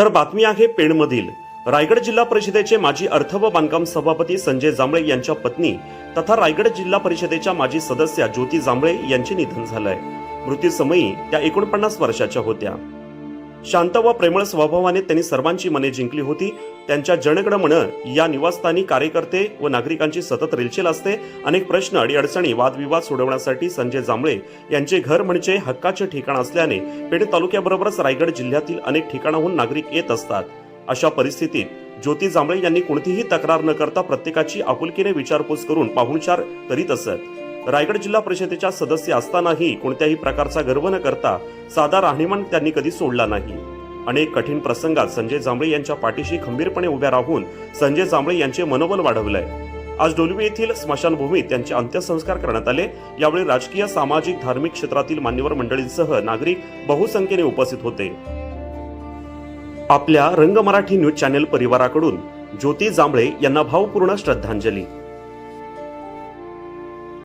तर बातमी आहे पेणमधील. रायगड जिल्हा परिषदेचे माजी अर्थ व बांधकाम सभापती संजय जांभळे यांच्या पत्नी तथा रायगड जिल्हा परिषदेच्या माजी सदस्या ज्योती जांभळे यांचे निधन झालंय. मृत्यूसमयी त्या एकोणपन्नास वर्षाच्या होत्या. शांत व प्रेमळ स्वभावाने त्यांनी सर्वांची मने जिंकली होती त्यांच्या जनगण म्हण या निवासस्थानी कार्यकर्ते व नागरिकांची सतत रेलचेल असते. अनेक प्रश्न अडीअडचणी वादविवाद सोडवण्यासाठी संजय जांभळे यांचे घर म्हणजे हक्काचे ठिकाण असल्याने पेठ तालुक्याबरोबरच रायगड जिल्ह्यातील अनेक ठिकाणाहून नागरिक येत असतात. अशा परिस्थितीत ज्योती जांभळे यांनी कोणतीही तक्रार न करता प्रत्येकाची आपुलकीने विचारपूस करून पाहुणचार करीत असत. रायगड जिल्हा परिषदेच्या सदस्य असतानाही कोणत्याही प्रकारचा गर्व न करता साधा राहणीमान त्यांनी कधी सोडला नाही. अनेक कठीण प्रसंगात संजय जांभळे यांच्या पाठीशी खंबीरपणे उभ्या राहून संजय जांभळे यांचे मनोबल वाढवलंय. आज डोलवी येथील स्मशानभूमीत त्यांचे अंत्यसंस्कार करण्यात आले. यावेळी राजकीय सामाजिक धार्मिक क्षेत्रातील मान्यवर मंडळींसह नागरिक बहुसंख्येने उपस्थित होते. आपल्या रंग मराठी न्यूज चॅनेल परिवाराकडून ज्योती जांभळे यांना भावपूर्ण श्रद्धांजली.